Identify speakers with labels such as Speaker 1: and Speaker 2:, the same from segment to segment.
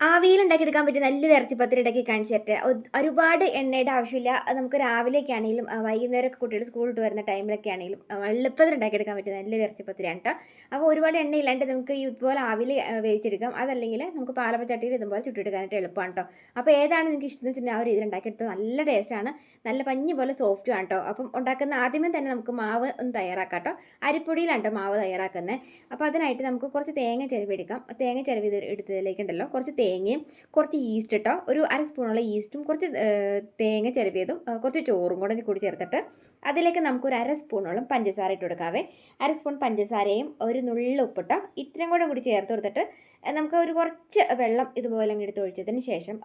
Speaker 1: ആവിയിൽ ഉണ്ടാക്കിയെടുക്കാൻ പറ്റിയ നല്ലൊരു ഇറച്ചിപ്പത്തിരി ഇടയ്ക്ക് കാണിച്ചിട്ട് ഒരുപാട് എണ്ണയുടെ ആവശ്യമില്ല. നമുക്ക് രാവിലെയൊക്കെ ആണെങ്കിലും വൈകുന്നേരമൊക്കെ കുട്ടികൾ സ്കൂളിൽ വിട്ട് വരുന്ന ടൈമിലൊക്കെ ആണെങ്കിലും എളുപ്പത്തിൽ ഉണ്ടാക്കിയെടുക്കാൻ പറ്റിയ നല്ലൊരു ഇറച്ചിപ്പത്തിരിയാണ് കേട്ടോ. അപ്പോൾ ഒരുപാട് എണ്ണ ഇല്ലാണ്ട് നമുക്ക് ഇതുപോലെ ആവിൽ ആ, വേവിച്ചെടുക്കാം. അതല്ലെങ്കിൽ നമുക്ക് പാലപ്പച്ചട്ടിയിൽ ഇതുപോലെ ചുട്ടിയെടുക്കാനായിട്ട് എളുപ്പമാണ് കേട്ടോ. അപ്പോൾ ഏതാണ് നിങ്ങൾക്ക് ഇഷ്ടം എന്ന് വെച്ചിട്ടുണ്ടെങ്കിൽ ആ ഒരു രീതിയിൽ ഉണ്ടാക്കിയെടുത്തത് നല്ല ടേസ്റ്റാണ് നല്ല പഞ്ഞി പോലെ സോഫ്റ്റും ആണ് കേട്ടോ. അപ്പം ഉണ്ടാക്കുന്ന ആദ്യമേ തന്നെ നമുക്ക് മാവ് ഒന്ന് തയ്യാറാക്കാം കേട്ടോ. അരിപ്പൊടിയിലാണ് കേട്ടോ മാവ് തയ്യാറാക്കുന്നത്. അപ്പോൾ അതിനായിട്ട് നമുക്ക് കുറച്ച് തേങ്ങ ചെരുവെടുക്കാം തേങ്ങ ചെരുവ് എടുത്തതിലേക്കുണ്ടല്ലോ. കുറച്ച് തേങ്ങയും കുറച്ച് ഈസ്റ്റ് ഇട്ടോ ഒരു അര സ്പൂണുള്ള ഈസ്റ്റും കുറച്ച് തേങ്ങ ചിരവിയതും കുറച്ച് ചോറും കൂടെ കൂടി ചേർത്തിട്ട് അതിലേക്ക് നമുക്കൊരു അര സ്പൂണോളം പഞ്ചസാര ഇട്ട് കൊടുക്കാവേ. അര സ്പൂൺ പഞ്ചസാരയും ഒരു നുള്ള ഉപ്പിട്ടോ ഇത്രയും കൂടെ കൂടി ചേർത്ത് കൊടുത്തിട്ട് നമുക്ക് ഒരു കുറച്ച് വെള്ളം ഇതുപോലെ അങ്ങ് എടുത്ത് ഒഴിച്ചതിന് ശേഷം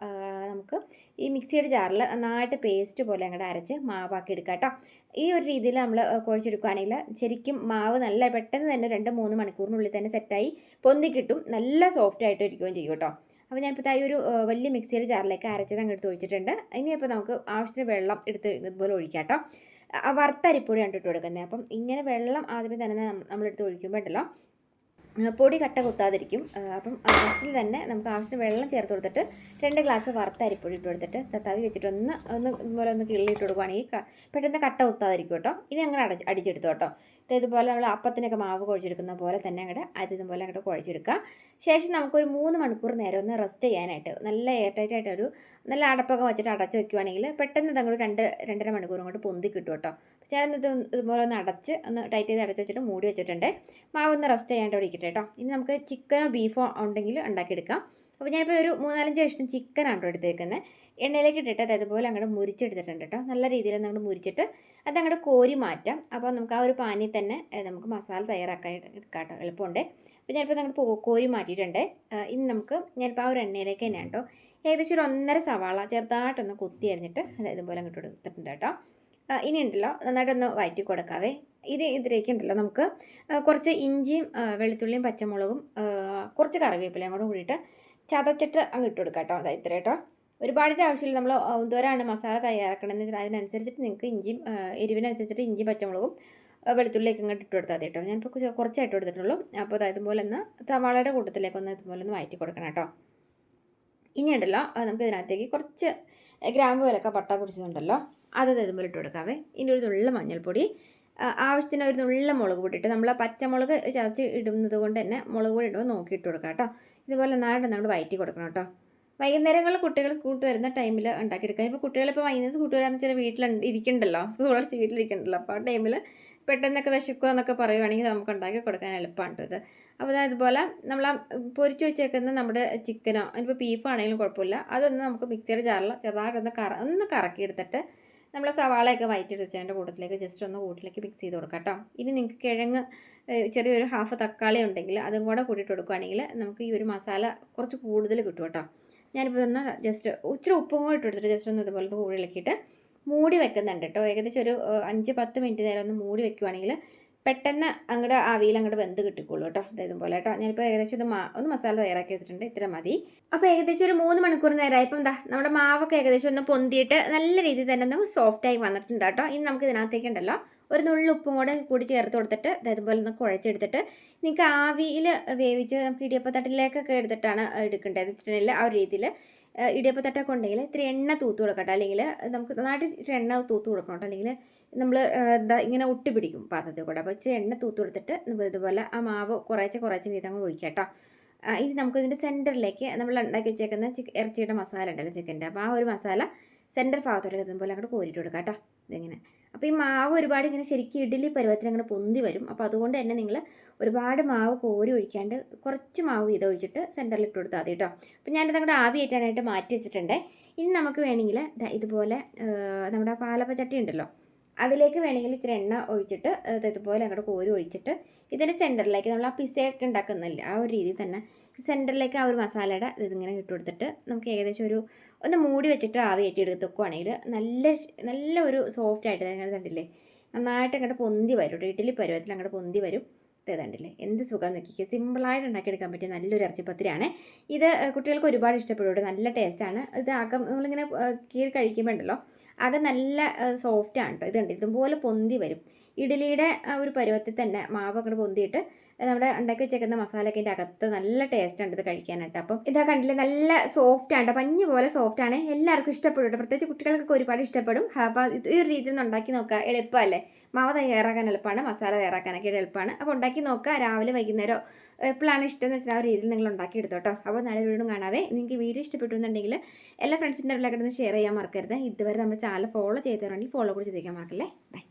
Speaker 1: നമുക്ക് ഈ മിക്സിയുടെ ജാറിൽ നന്നായിട്ട് പേസ്റ്റ് പോലെ അങ്ങോട്ട് അരച്ച് മാവാക്കി എടുക്കുക കേട്ടോ ഈ ഒരു രീതിയിൽ നമ്മൾ കുഴച്ചെടുക്കുകയാണെങ്കിൽ ശരിക്കും മാവ് നല്ല പെട്ടെന്ന് തന്നെ രണ്ട് മൂന്ന് മണിക്കൂറിനുള്ളിൽ തന്നെ സെറ്റായി പൊന്തി കിട്ടും. നല്ല സോഫ്റ്റ് ആയിട്ട് ഇരിക്കുകയും ചെയ്യും കേട്ടോ അപ്പോൾ ഞാനിപ്പോൾ ഈ ഒരു വലിയ മിക്സിയുടെ ജാറിലേക്ക് അരച്ചത് അങ്ങോട്ട് എടുത്ത് ഒഴിച്ചിട്ടുണ്ട്. ഇനിയിപ്പോൾ നമുക്ക് ആവശ്യത്തിന് വെള്ളം എടുത്ത് ഇതുപോലെ ഒഴിക്കാം കേട്ടോ. വറുത്തരിപ്പൊടിയാണ് ഇട്ട് കൊടുക്കുന്നത് അപ്പം ഇങ്ങനെ വെള്ളം ആദ്യമേ തന്നെ നമ്മ- നമ്മളെടുത്ത് ഒഴിക്കുമ്പോൾ ഉണ്ടല്ലോ പൊടി കട്ട കുത്താതിരിക്കും. അപ്പം ഫസ്റ്റിൽ തന്നെ നമുക്ക് ആവശ്യത്തിന് വെള്ളം ചേർത്ത് കൊടുത്തിട്ട് രണ്ട് ഗ്ലാസ് വറുത്ത അരിപ്പൊടി ഇട്ട് കൊടുത്തിട്ട് തത്താവി വെച്ചിട്ട് ഒന്ന് ഒന്ന് ഇതുപോലെ ഒന്ന് കിള്ളിയിട്ട് കൊടുക്കുകയാണെങ്കിൽ പെട്ടെന്ന് കട്ട കുത്താതിരിക്കും കേട്ടോ. ഇനി അങ്ങനെ അടച്ച് അടിച്ചെടുത്തു കേട്ടോ. ഇതുപോലെ നമ്മൾ അപ്പത്തിനൊക്കെ മാവ് കുഴച്ചെടുക്കുന്ന പോലെ തന്നെ അങ്ങോട്ട് അത് ഇതുപോലെ അങ്ങോട്ട് കുഴച്ചെടുക്കുക. ശേഷം നമുക്കൊരു മൂന്ന് മണിക്കൂർ നേരം ഒന്ന് റെസ്റ്റ് ചെയ്യാനായിട്ട് നല്ല എയർ ആയിട്ട് ഒരു നല്ല അടപ്പൊക്കെ വെച്ചിട്ട് അടച്ച് വെക്കുവാണെങ്കിൽ പെട്ടെന്ന് അതങ്ങോട്ട് രണ്ട് രണ്ടര മണിക്കൂർ അങ്ങോട്ട് പൊന്തി കിട്ടും കേട്ടോ. പക്ഷേ ഞാനിത് ഇതുപോലെ ഒന്ന് അടച്ച് ഒന്ന് ടൈറ്റ് ചെയ്ത് അടച്ച് വെച്ചിട്ട് മൂടി വെച്ചിട്ടുണ്ട്. മാവ് ഒന്ന് റെസ്റ്റ് ചെയ്യാണ്ട് ഇരിക്കട്ടെ കേട്ടോ. ഇനി നമുക്ക് ചിക്കനോ ബീഫോ ഉണ്ടെങ്കിൽ ഉണ്ടാക്കിയെടുക്കാം. അപ്പോൾ ഞാനിപ്പോൾ ഒരു മൂന്നാലഞ്ച് ഇഷ്ടം ചിക്കനാണ് എടുത്തേക്കുന്നത്. എണ്ണയിലേക്ക് ഇട്ടിട്ട് അതേപോലെ അങ്ങോട്ട് മുരിച്ചെടുത്തിട്ടുണ്ട് കേട്ടോ. നല്ല രീതിയിൽ അങ്ങോട്ട് മുരിച്ചിട്ട് അത് അങ്ങോട്ട് കോരി മാറ്റാം. അപ്പോൾ നമുക്ക് ആ ഒരു പാനിൽ തന്നെ നമുക്ക് മസാല തയ്യാറാക്കാൻ എടുക്കാം എളുപ്പമുണ്ട്. അപ്പോൾ ഞാനിപ്പോൾ അങ്ങോട്ട് കോരി മാറ്റിയിട്ടുണ്ട്. ഇനി നമുക്ക് ഞാനിപ്പോൾ ആ ഒരു എണ്ണയിലേക്ക് തന്നെയാണ് കേട്ടോ. ഏകദേശം ഒരു ഒന്നര സവാള ചെറുതായിട്ടൊന്ന് കുത്തി അരിഞ്ഞിട്ട് അതായത് ഇതുപോലെ അങ്ങോട്ട് എടുത്തിട്ടുണ്ട് കേട്ടോ. ഇനി ഉണ്ടല്ലോ നന്നായിട്ടൊന്ന് വയറ്റി കൊടുക്കാവേ. ഇത് ഇതിലേക്ക് ഉണ്ടല്ലോ നമുക്ക് കുറച്ച് ഇഞ്ചിയും വെളുത്തുള്ളിയും പച്ചമുളകും കുറച്ച് കറിവേപ്പിലയും കൂടെ കൂടിയിട്ട് ചതച്ചിട്ട് അങ്ങ് ഇട്ട് കൊടുക്കാം കേട്ടോ. അതായത് ഇത്ര കേട്ടോ. ഒരുപാടിന്റെ ആവശ്യമില്ല. നമ്മൾ എന്തോരാണ് മസാല തയ്യാറാക്കണമെന്ന് വെച്ചാൽ അതിനനുസരിച്ചിട്ട് നിങ്ങൾക്ക് ഇഞ്ചിയും എരിവിനനുസരിച്ചിട്ട് ഇഞ്ചി പച്ചമുളകും വെളുത്തുള്ളിയൊക്കെ ഇങ്ങോട്ട് ഇട്ട് കൊടുത്താൽ മതി കേട്ടോ. ഞാനിപ്പോൾ കുറച്ച് കുറച്ചായിട്ട് കൊടുത്തിട്ടുള്ളൂ. അപ്പോൾ അത് ഇതുപോലെ ഒന്ന് സവാളയുടെ കൂട്ടത്തിലേക്ക് ഒന്ന് ഇതുപോലെ ഒന്ന് വഴറ്റി കൊടുക്കണം കേട്ടോ. ഇനി ഉണ്ടല്ലോ നമുക്ക് ഇതിനകത്തേക്ക് കുറച്ച് ഗ്രാമ്പ് വരൊക്കെ പട്ട പിടിച്ചതുണ്ടല്ലോ അത് ഇതുപോലെ ഇട്ട് കൊടുക്കാവേ. ഇനി ഒരു നുള്ള മഞ്ഞൾപ്പൊടി ആവശ്യത്തിന് ഒരു നുള്ള മുളക് പൊടി ഇട്ട് നമ്മൾ പച്ചമുളക് ചതച്ച് ഇടുന്നത് കൊണ്ട് തന്നെ മുളക് പൊടി ഇടുമ്പോൾ നോക്കി ഇട്ട് കൊടുക്കാം കേട്ടോ. ഇതുപോലെ നാട് നമ്മൾ വയറ്റി കൊടുക്കണം കേട്ടോ. വൈകുന്നേരങ്ങളിൽ കുട്ടികൾ സ്കൂട്ട് വരുന്ന ടൈമിൽ ഉണ്ടാക്കിയെടുക്കാം. ഇപ്പോൾ കുട്ടികളിപ്പോൾ വൈകുന്നേരം സ്കൂട്ട് വരാമെന്ന് വെച്ചാൽ വീട്ടിൽ ഇരിക്കണ്ടല്ലോ. സ്കൂൾ വീട്ടിലിരിക്കണ്ടല്ലോ. അപ്പോൾ ആ ടൈമിൽ പെട്ടെന്നൊക്കെ വിശക്കുക എന്നൊക്കെ പറയുവാണെങ്കിൽ നമുക്ക് ഉണ്ടാക്കി കൊടുക്കാൻ എളുപ്പമാണ് ഇത്. അപ്പോൾ അതുപോലെ നമ്മൾ പൊരിച്ചു വെച്ചേക്കുന്ന നമ്മുടെ ചിക്കനോ അതിപ്പോൾ ബീഫ് ആണെങ്കിലും കുഴപ്പമില്ല. അതൊന്ന് നമുക്ക് മിക്സിയുടെ ജാറിൽ ചെറുതായിട്ടൊന്ന് കറ ഒന്ന് കറക്കി എടുത്തിട്ട് നമ്മൾ സവാളയൊക്കെ വയറ്റി വെച്ചതിന്റെ കൂട്ടത്തിലേക്ക് ജസ്റ്റ് ഒന്ന് കൂട്ടിലേക്ക് മിക്സ് ചെയ്ത് കൊടുക്കാം കേട്ടോ. ഇനി നിങ്ങൾക്ക് കിഴങ്ങ് ചെറിയൊരു ഹാഫ് തക്കാളി ഉണ്ടെങ്കിൽ അതും കൂടെ കൂട്ടിയിട്ട് കൊടുക്കുകയാണെങ്കിൽ നമുക്ക് ഈ ഒരു മസാല കുറച്ച് കൂടുതൽ കിട്ടും കേട്ടോ. ഞാനിപ്പോൾ ഒന്ന് ജസ്റ്റ് ഇച്ചിരി ഉപ്പും കൂടി ഇട്ട് കൊടുത്തിട്ട് ജസ്റ്റ് ഒന്ന് ഇതുപോലെ കൂടി ഇളക്കിയിട്ട് മൂടി വെക്കുന്നുണ്ട് കേട്ടോ. ഏകദേശം ഒരു അഞ്ച് പത്ത് മിനിറ്റ് നേരം ഒന്ന് മൂടി വെക്കുവാണെങ്കിൽ പെട്ടെന്ന് അങ്ങോട്ട് ആവിയിൽ അങ്ങോട്ട് വെന്ത് കിട്ടിക്കോളൂ കേട്ടോ. അതായത് പോലെ കേട്ടോ. ഞാനിപ്പോൾ ഏകദേശം ഒരു ഒന്ന് മസാല തയ്യാറാക്കി എടുത്തിട്ടുണ്ട്. ഇത്ര മതി. അപ്പോൾ ഏകദേശം ഒരു മൂന്ന് മണിക്കൂർ നേരമായി ഇപ്പം എന്താ നമ്മുടെ മാവൊക്കെ ഏകദേശം ഒന്ന് പൊന്തിയിട്ട് നല്ല രീതിയിൽ തന്നെ ഒന്ന് സോഫ്റ്റായി വന്നിട്ടുണ്ട് കേട്ടോ. ഇനി നമുക്ക് ഇതിനകത്തേക്ക് ഉണ്ടല്ലോ ഒരു നുള്ളി ഉപ്പും കൂടെ കൂടി ചേർത്ത് കൊടുത്തിട്ട് അതായത് പോലെ ഒന്ന് കുഴച്ചെടുത്തിട്ട് നിങ്ങൾക്ക് ആവിയിൽ വേവിച്ച് നമുക്ക് ഇടിയപ്പത്തട്ടിലേക്കൊക്കെ എടുത്തിട്ടാണ് എടുക്കേണ്ടത്. വെച്ചിട്ടുണ്ടെങ്കിൽ ആ ഒരു രീതിയിൽ ഇടിയപ്പത്തട്ടൊക്കെ ഉണ്ടെങ്കിൽ ഇത്തിരി എണ്ണ തൂത്ത് കൊടുക്കട്ടെ. അല്ലെങ്കിൽ നമുക്ക് നന്നായിട്ട് ഇച്ചിരി എണ്ണ തൂത്ത് കൊടുക്കണം കേട്ടോ. അല്ലെങ്കിൽ നമ്മൾ എന്താ ഇങ്ങനെ ഒട്ടി പിടിക്കും പാത്രത്തിൽ കൂടെ. അപ്പോൾ ഇച്ചിരി എണ്ണ തൂത്ത് കൊടുത്തിട്ട് നമുക്ക് ഇതുപോലെ ആ മാവ് കുറേശ്ശെ കുറേശ്ശെ വീതം ഒഴിക്കാം കേട്ടോ. ഇനി നമുക്ക് സെന്ററിലേക്ക് നമ്മൾ ഉണ്ടാക്കി വെച്ചേക്കുന്ന ചിക്ക് ഇറച്ചിയുടെ മസാല ഉണ്ടല്ലോ ചിക്കന്റെ. അപ്പോൾ ആ ഒരു മസാല സെന്റർ ഭാഗത്തോട്ട് ഇതുപോലെ അങ്ങോട്ട് കോരിയിട്ട് കൊടുക്കാം കേട്ടോ. ഇതിങ്ങനെ. അപ്പോൾ ഈ മാവ് ഒരുപാട് ഇങ്ങനെ ശരിക്കും ഇഡ്ഡലി പരുവത്തിൽ അങ്ങനെ പൊന്തി വരും. അപ്പോൾ അതുകൊണ്ട് തന്നെ നിങ്ങൾ ഒരുപാട് മാവ് കോരി ഒഴിക്കാണ്ട് കുറച്ച് മാവ് ഇത് ഒഴിച്ചിട്ട് സെന്ററിൽ ഇട്ട് കൊടുത്താൽ മതി കേട്ടോ അപ്പോൾ ഞാനിത് അങ്ങോട്ട് ആവി ഏറ്റാനായിട്ട് മാറ്റി വെച്ചിട്ടുണ്ട്. ഇനി നമുക്ക് വേണമെങ്കിൽ ഇതുപോലെ നമ്മുടെ പാലപ്പച്ചട്ടി ഉണ്ടല്ലോ. അതിലേക്ക് വേണമെങ്കിൽ ഇച്ചിരി എണ്ണ ഒഴിച്ചിട്ട് ഇതുപോലെ അങ്ങോട്ട് കോരി ഒഴിച്ചിട്ട് ഇതിന്റെ സെന്ററിലേക്ക് നമ്മൾ ആ പിസയൊക്കെ ഉണ്ടാക്കുന്നില്ല ആ ഒരു രീതിയിൽ തന്നെ സെന്ററിലേക്ക് ആ ഒരു മസാലയുടെ ഇതിങ്ങനെ ഇട്ട് കൊടുത്തിട്ട് നമുക്ക് ഏകദേശം ഒരു ഒന്ന് മൂടി വെച്ചിട്ട് ആവി കയറ്റി എടുത്ത് വെക്കുവാണെങ്കിൽ നല്ല നല്ല ഒരു സോഫ്റ്റ് ആയിട്ട് നിങ്ങൾ കണ്ടില്ലേ നന്നായിട്ട് അങ്ങോട്ട് പൊന്തി വരും കേട്ടോ. ഇഡ്ഡലി പരുവത്തിൽ അങ്ങോട്ട് പൊന്തി വരും. ഇത് കണ്ടില്ലേ എന്ത് സുഖം നോക്കിക്കുക സിമ്പിളായിട്ട് ഉണ്ടാക്കിയെടുക്കാൻ പറ്റിയ നല്ലൊരു ഇറച്ചിപ്പത്തിരിയാണ്. ഇത് കുട്ടികൾക്ക് ഒരുപാട് ഇഷ്ടപ്പെടും നല്ല ടേസ്റ്റാണ് ഇത് ആക്കം നമ്മളിങ്ങനെ കീറി കഴിക്കുമ്പോൾ ഉണ്ടല്ലോ അത് നല്ല സോഫ്റ്റ് ആണ് കേട്ടോ ഇതുണ്ട്. ഇതുപോലെ പൊന്തി വരും. ഇഡ്ഡലിയുടെ ഒരു പരുവത്തിൽ തന്നെ മാവ് അങ്ങോട്ട് പൊന്തിയിട്ട് നമ്മുടെ ഉണ്ടാക്കി വെച്ചേക്കുന്ന മസാലയൊക്കെ ഇതിന്റെ അകത്ത് നല്ല ടേസ്റ്റ് ഉണ്ട് ഇത് കഴിക്കാനായിട്ട്. അപ്പം ഇതാ കണ്ടില്ലേ നല്ല സോഫ്റ്റ് ആണ്. പഞ്ഞ് പോലെ സോഫ്റ്റ് ആണ്. എല്ലാവർക്കും ഇഷ്ടപ്പെടും പ്രത്യേകിച്ച് കുട്ടികൾക്കൊക്കെ ഒരുപാട് ഇഷ്ടപ്പെടും. അപ്പോൾ ഈ ഒരു രീതിയിൽ നിന്ന് ഉണ്ടാക്കി നോക്കുക. എളുപ്പമല്ലേ? മാവ് തയ്യാറാക്കാൻ എളുപ്പമാണ് മസാല തയ്യാറാക്കാനൊക്കെ എളുപ്പമാണ്. അപ്പോൾ ഉണ്ടാക്കി നോക്കുക രാവിലെ വൈകുന്നേരം. എപ്പോഴാണ് ഇഷ്ടം എന്ന് വെച്ചാൽ ആ രീതിയിൽ നിങ്ങൾ ഉണ്ടാക്കി എടുത്തോ കേട്ടോ അപ്പോൾ നല്ല വീടും കാണാവേ. നിങ്ങൾക്ക് വീഡിയോ ഇഷ്ടപ്പെട്ടു എന്നുണ്ടെങ്കിൽ എല്ലാ ഫ്രണ്ട്സിന്റെ ഒന്ന് ഷെയർ ചെയ്യാൻ മറക്കരുത്. ഇതുവരെ നമ്മൾ ചാനൽ ഫോളോ ചെയ്തവരുണ്ടെങ്കിൽ ഫോളോ കൂടി ചെയ്തേക്കാൻ മറക്കല്ലേ? ബൈ